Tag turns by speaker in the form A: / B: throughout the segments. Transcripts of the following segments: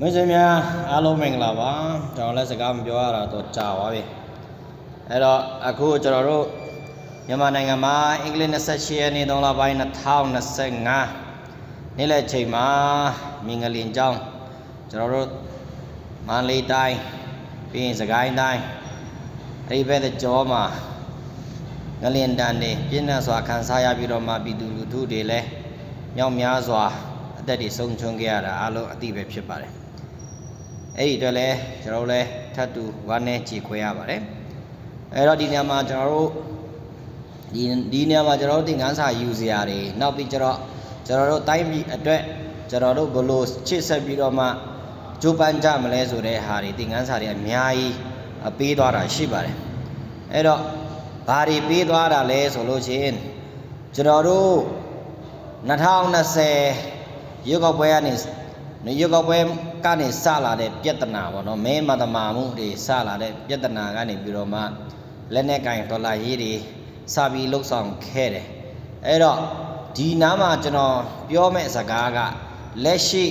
A: မင်းစင်များအားလုံးမင်္ဂလာပါကျွန်တော်လည်းစကားမပြောရတာတော့ကြာပါပြီအဲ့တော့အခုကျွန်တော်တို့မြန်မာနိုင်ငံမှာအင်္ဂလိပ်28ရက်နေ့3လပိုင်း2025နေ့လယ်ချိန်မှာမင်္ဂလင်ကျောင်းကျွန်တော်တို့မန္တလေးတိုင်းပြီးရင်စကိုင်းတိုင်းအဲ့ဒီဘက်တဲ့ကျောမှာငလင်တန်တွေပြင်းထန်စွာခံစားရပြီးတော့မှပြည်သူလူထုတွေလည်းမြောက်များစွာအသက်တွေဆုံးရှုံးခဲ့ရတာအားလုံးအသိပဲဖြစ်ပါတယ် အဲ့ဒီအတွက်လည်းကျွန်တော်တို့လည်းထပ်တူဝမ်းနဲ့ကြည်ခွဲရပါတယ်အဲ့တော့ဒီနေရာမှာကျွန်တော်တို့ဒီဒီနေရာမှာကျွန်တော်တို့သင်ခန်းစာယူစရာတွေနောက်ပြီးကျွန်တော်ကျွန်တော်တို့တိုင်းပြည်အတွက်ကျွန်တော်တို့ဘလို့ချစ်ဆက်ပြီးတော့မှကြိုးပမ်းကြမလဲဆိုတဲ့ဟာတွေသင်ခန်းစာတွေအများကြီးအပေးသွားတာရှိပါတယ်အဲ့တော့ဘာတွေပေးသွားတာလဲဆိုလို့ရှိရင်ကျွန်တော်တို့2020ရွေးကောက်ပွဲကနေနေရုပ်ကောက်ပွဲ ကနေစလာတဲ့ပြဿနာပေါ့နော်မဲမသမာမှုတွေစလာတဲ့ပြဿနာကနေပြီးတော့မှလက်နဲ့ကင်ဒေါ်လာရေးတွေစပြီးလှုပ်ဆောင်ခဲ့တယ်အဲ့တော့ဒီနားမှာကျွန်တော်ပြောမဲ့စကားကလက်ရှိ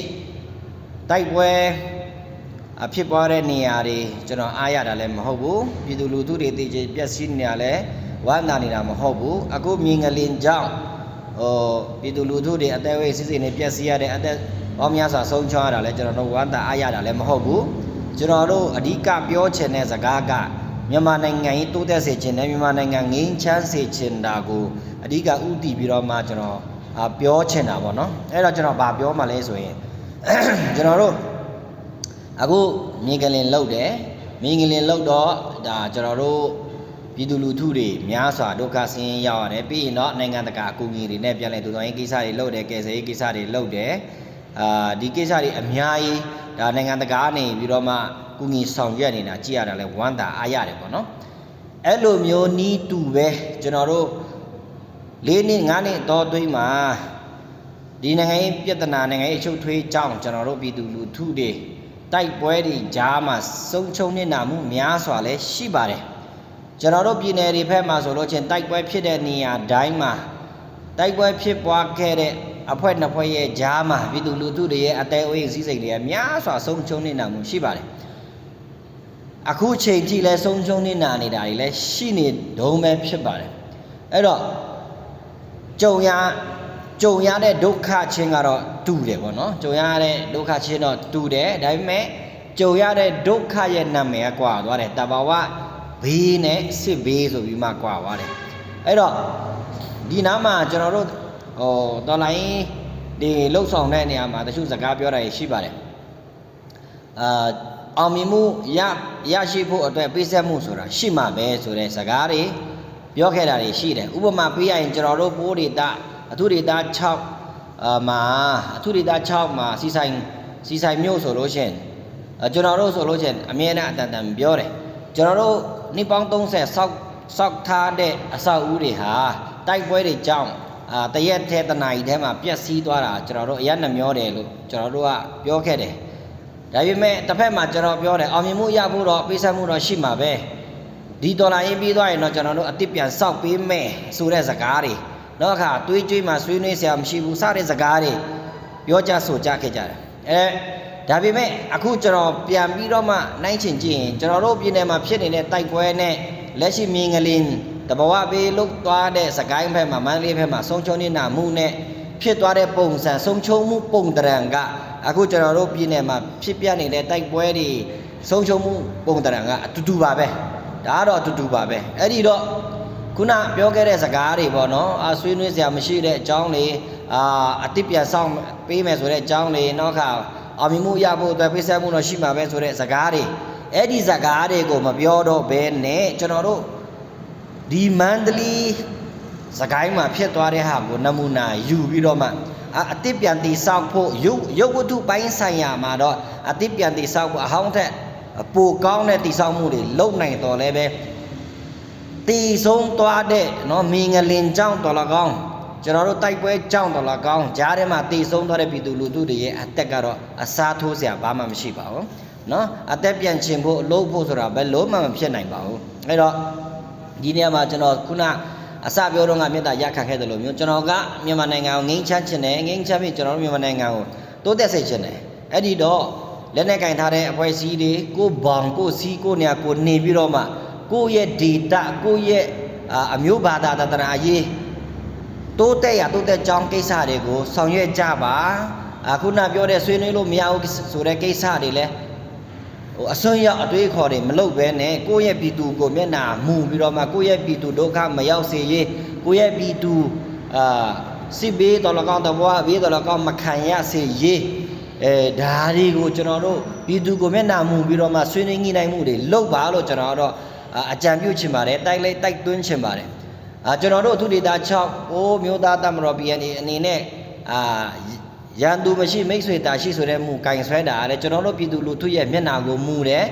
A: တိုက်ပွဲအဖြစ်ပွားတဲ့နေရာတွေကျွန်တော်အားရတာလည်းမဟုတ်ဘူးပြည်သူလူထုတွေတည်ကြည်ပျက်စီးနေတာလည်းဝမ်းသာနေတာမဟုတ်ဘူးအခုမြင်ငလင်ကြောင့်ဟိုပြည်သူလူထုတွေအသက်ဝိစစ်စစ်နေပျက်စီးရတဲ့အသက်။ ပေါင်းများစွာဆုံးချွားရတာလဲကျွန်တော်တို့ဝမ်းသာအားရတာလည်းမဟုတ်ဘူး။ကျွန်တော်တို့အဓိကပြောချင်တဲ့စကားကမြန်မာနိုင်ငံကြီးတိုးတက်စေချင်တယ်မြန်မာနိုင်ငံငြိမ်းချမ်းစေချင်တာကိုအဓိကဥတည်ပြီးတော့မှကျွန်တော်အာပြောချင်တာပေါ့နော်။အဲ့တော့ကျွန်တော်ဗာပြောမှလဲဆိုရင်ကျွန်တော်တို့အခုမြေကလင်လုတ်တယ်မြေကလင်လုတ်တော့ဒါကျွန်တော်တို့ပြည်သူလူထုတွေများစွာဒုက္ခဆင်းရဲရောက်ရတယ်ပြီးရင်တော့နိုင်ငံတကာအကူအညီတွေနဲ့ပြန်လဲတူတော်ရင်ကိစ္စတွေလုပ်တယ်ကယ်ဆယ်ရေးကိစ္စတွေလုပ်တယ် အာဒီကိစ္စတွေအများကြီးဒါနိုင်ငံတကာနေပြီးတော့မှကုငီဆောင်ရွက်နေတာကြည့်ရတာလဲဝမ်းသာအားရတယ်ပေါ့နော်အဲ့လိုမျိုးနီးတူပဲကျွန်တော်တို့၄နှစ်၅နှစ်တော့အတွင်းမှာဒီနိုင်ငံရေးပြဿနာနိုင်ငံရေးအချုပ်ထွေးကြောင်းကျွန်တော်တို့ပြည်သူလူထုတွေတိုက်ပွဲတွေကြားမှာစုံချုံနေတာမှုများစွာလဲရှိပါတယ်ကျွန်တော်တို့ပြည်နယ်တွေဘက်မှာဆိုလို့ချင်းတိုက်ပွဲဖြစ်တဲ့နေရာတိုင်းမှာတိုက်ပွဲဖြစ်ပွားခဲ့တဲ့ အဖွဲနှစ်ဖွဲရဲ့ကြားမှာပြည်သူလူထုတွေရဲ့အသေးအဝေးစည်းစိမ်တွေအများစွာဆုံးချုံနေတာမှုရှိပါတယ်အခုချိန်ထိလဲဆုံးချုံနေတာနေတာတွေလဲရှိနေတုံးပဲဖြစ်ပါတယ်အဲ့တော့ကြုံရကြုံရတဲ့ဒုက္ခချင်းကတော့တူတယ်ပေါ့နော်ကြုံရတဲ့ဒုက္ခချင်းတော့တူတယ်ဒါပေမဲ့ကြုံရတဲ့ဒုက္ခရဲ့နာမည်ကကွာသွားတယ်တဘာဝဘေးနဲ့စစ်ဘေးဆိုပြီးမှကွာသွားတယ်အဲ့တော့ဒီနားမှာကျွန်တော်တို့ ဟိုတော်လိုင်းဒီလှုပ်ဆောင်တဲ့နေရာမှာတချို့စကားပြောတာရှိပါတယ်အာအောင်မြင်မှုရရရှိဖို့အတွက်ပေးဆက်မှုဆိုတာရှိမှာပဲဆိုတဲ့စကားတွေပြောခဲ့တာတွေရှိတယ်ဥပမာပေးရရင်ကျွန်တော်တို့ပိုးဒေတာအထုဒေတာ6အာမှာအထုဒေတာ6မှာစီဆိုင်စီဆိုင်မြို့ဆိုလို့ရှိရင်အဲကျွန်တော်တို့ဆိုလို့ရှိရင်အမြဲတမ်းအတန်တန်ပြောတယ်ကျွန်တော်တို့နှစ်ပေါင်း30ဆောက်ဆောက်ထားတဲ့အဆောက်အဦတွေဟာတိုက်ပွဲတွေကြောင့် အာတရက်ထဲတနာရီထဲမှာပြက်စီးသွားတာကျွန်တော်တို့အရနှမျောတယ်လို့ကျွန်တော်တို့ကပြောခဲ့တယ်ဒါပေမဲ့တစ်ဖက်မှာကျွန်တော်ပြောတယ်အောင်မြင်မှုရဖို့တော့ပေးဆက်မှုတော့ရှိမှာပဲဒီဒေါ်လာရေးပြီးသွားရင်တော့ကျွန်တော်တို့အစ်စ်ပြန်စောက်ပေးမယ်ဆိုတဲ့စကားတွေနောက်အခါတွေးကြွေးမှဆွေးနွေးစရာမရှိဘူးစတဲ့စကားတွေပြောကြဆိုကြခဲ့ကြတယ်အဲဒါပေမဲ့အခုကျွန်တော်ပြန်ပြီးတော့မှနိုင်ချင်ကြည့်ရင်ကျွန်တော်တို့ပြည်နယ်မှာဖြစ်နေတဲ့တိုက်ပွဲနဲ့လက်ရှိမြင်ကလေး တဘဝဘေးလုတ်သွားတဲ့စကိုင်းဘက်မှာမန္တလေးဘက်မှာဆုံးချုံနေတာမှုနဲ့ဖြစ်သွားတဲ့ပုံစံဆုံးချုံမှုပုံတရံကအခုကျွန်တော်တို့ပြည်နယ်မှာဖြစ်ပြနေတဲ့တိုက်ပွဲတွေဆုံးချုံမှုပုံတရံကအတူတူပါပဲဒါကတော့အတူတူပါပဲအဲ့ဒီတော့ခုနပြောခဲ့တဲ့စကားတွေပေါ့နော်အာဆွေးနွေးစရာမရှိတဲ့အကြောင်းတွေအာအတိပြန်ဆောင်ပေးမယ်ဆိုတဲ့အကြောင်းတွေနောက်ခါအောင်မြင်မှုရဖို့အတွက်ပေးဆက်မှုတော့ရှိမှာပဲဆိုတဲ့စကားတွေအဲ့ဒီစကားတွေကိုမပြောတော့ဘဲနဲ့ကျွန်တော်တို့ ဒီမန္တလေးစကိုင်းမှာဖြစ်သွားတဲ့ဟာကိုနမူနာယူပြီးတော့မှအအတိပြန်တိဆောက်ဖို့ရုပ်ရုပ်ဝတ္ထုပိုင်းဆိုင်ရာမှာတော့အတိပြန်တိဆောက်ဖို့အဟောင်းထက်ပိုကောင်းတဲ့တိဆောက်မှုတွေလုပ်နိုင်တော်လဲပဲတီဆုံးသွားတဲ့နော်မင်းငလင်ကြောင်းတော်လကောင်းကျွန်တော်တို့တိုက်ပွဲကြောင်းတော်လကောင်းကြားထဲမှာတီဆုံးသွားတဲ့ပြည်သူလူထုတွေရဲ့အသက်ကတော့အစားထိုးစရာဘာမှမရှိပါဘူးနော်အသက်ပြန်ချင်ဖို့အလုပ်ဖို့ဆိုတာဘယ်လို့မှမဖြစ်နိုင်ပါဘူးအဲ့တော့ ဒီနေရာမှာကျွန်တော်ခုနအစပြောတော့ကမေတ္တာရခံခဲ့တယ်လို့မျိုးကျွန်တော်ကမြန်မာနိုင်ငံကိုငိမ့်ချမ်းချင်တယ်ငိမ့်ချမ်းပြီးကျွန်တော်တို့မြန်မာနိုင်ငံကိုတိုးတက်စေချင်တယ်အဲ့ဒီတော့လက်နဲ့ကင်ထားတဲ့အဖွဲ့အစည်းတွေကိုဘောင်ကိုစီးကိုနေရာကိုနေပြီးတော့မှကိုယ့်ရဲ့ဒေတာကိုယ့်ရဲ့အာအမျိုးဘာသာတတနာရေးတိုးတက်ရတိုးတက်ကြောင်းကိစ္စတွေကိုဆောင်ရွက်ကြပါအခုနပြောတဲ့ဆွေးနွေးလို့မရဘူးဆိုတဲ့ကိစ္စတွေလည်း ဟိုအစွန်းရောက်အတွေးခေါ်တွေမလုပ်ဘဲနဲ့ကိုယ့်ရဲ့ပြည်သူကိုမျက်နာမူပြီးတော့မှကိုယ့်ရဲ့ပြည်သူဒုက္ခမရောက်စေရေးကိုယ့်ရဲ့ပြည်သူအာစစ်ဘေးတော်လကောင်းတဘွားဘေးတော်လကောင်းမခံရစေရေးအဲဒါတွေကိုကျွန်တော်တို့ပြည်သူကိုမျက်နာမူပြီးတော့မှဆွေးနွေးညှိနှိုင်းမှုတွေလုပ်ပါလို့ကျွန်တော်ကတော့အာအကြံပြုချင်ပါတယ်တိုက်လိုက်တိုက်သွင်းချင်ပါတယ်အာကျွန်တော်တို့အထုဒေတာ6အိုးမျိုးသားတမတော် BNA အနေနဲ့အာ ရန်သူမရှိမိတ်ဆွေတာရှိဆိုတဲ့မူကင်ဆွဲတာလည်းကျွန်တော်တို့ပြည်သူလူထုရဲ့မျက်နာကိုမူတယ်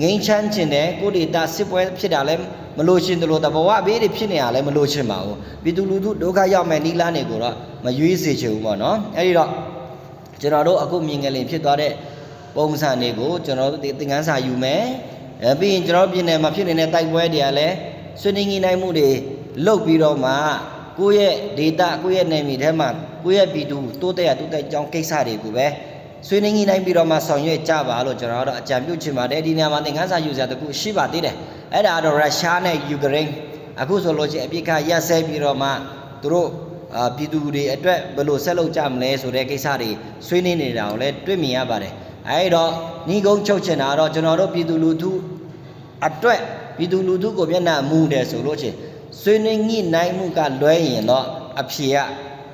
A: ငိမ့်ချမ်းခြင်းတယ်ကိုဒေတာစစ်ပွဲဖြစ်တာလည်းမလို့ရှင်တယ်လို့တဘဝဘေးတွေဖြစ်နေတာလည်းမလို့ရှင်ပါဘူးပြည်သူလူထုဒုက္ခရောက်မဲ့နီးလန်းတွေကိုတော့မရွေးစေချင်ဘူးပေါ့နော်အဲ့ဒီတော့ကျွန်တော်တို့အခုမြင်ငလင်ဖြစ်သွားတဲ့ပုံစံတွေကိုကျွန်တော်တို့ဒီသင်ခန်းစာယူမယ်အဲပြီးရင်ကျွန်တော်တို့ပြည်နယ်မှာဖြစ်နေတဲ့တိုက်ပွဲတွေကလည်းဆွေးနွေးညှိနှိုင်းမှုတွေလုပ်ပြီးတော့မှ ကိုယ့်ရဲ့ data ကိုယ့်ရဲ့နယ်မြေထဲမှာကိုယ့်ရဲ့ပြည်သူတိုးတက်ရတိုးတက်ကြောင်းကိစ္စတွေကိုပဲဆွေးနွေးညှိနှိုင်းပြီးတော့မှဆောင်ရွက်ကြပါလို့ကျွန်တော်ကတော့အကြံပြုချင်ပါတယ်ဒီနေရာမှာသင်ခန်းစာယူစရာတခုရှိပါသေးတယ်အဲ့ဒါကတော့ရုရှားနဲ့ယူကရိန်းအခုဆိုလို့ချင်းအပြစ်ခတ်ရက်စဲပြီးတော့မှသူတို့အာပြည်သူတွေအတွက်ဘယ်လိုဆက်လုပ်ကြမလဲဆိုတဲ့ကိစ္စတွေဆွေးနွေးနေတာကိုလည်းတွေ့မြင်ရပါတယ်အဲ့တော့ညီကုန်းချုပ်ချင်တာကတော့ကျွန်တော်တို့ပြည်သူလူထုအတွက်ပြည်သူလူထုကိုမျက်နှာမူတယ်ဆိုလို့ချင်း ဆွေးနွေးညှိနှိုင်းမှုကလွဲရင်တော့အဖြေက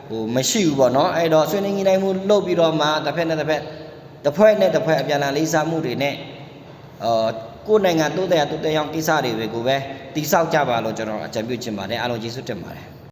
A: ဟိုမရှိဘူးပေါ့နော်အဲ့တော့ဆွေးနွေးညှိနှိုင်းမှုလုပ်ပြီးတော့မှတစ်ဖက်နဲ့တစ်ဖက်တစ်ဖွဲ့နဲ့တစ်ဖွဲ့အပြန်အလှန်လေးစားမှုတွေနဲ့အာကိုယ်နိုင်ငံတိုးတက်ရတိုးတက်အောင်ကိစ္စတွေကိုပဲတိဆောက်ကြပါလို့ကျွန်တော်အကြံပြုချင်ပါတယ်အားလုံးကျေးဇူးတင်ပါတယ်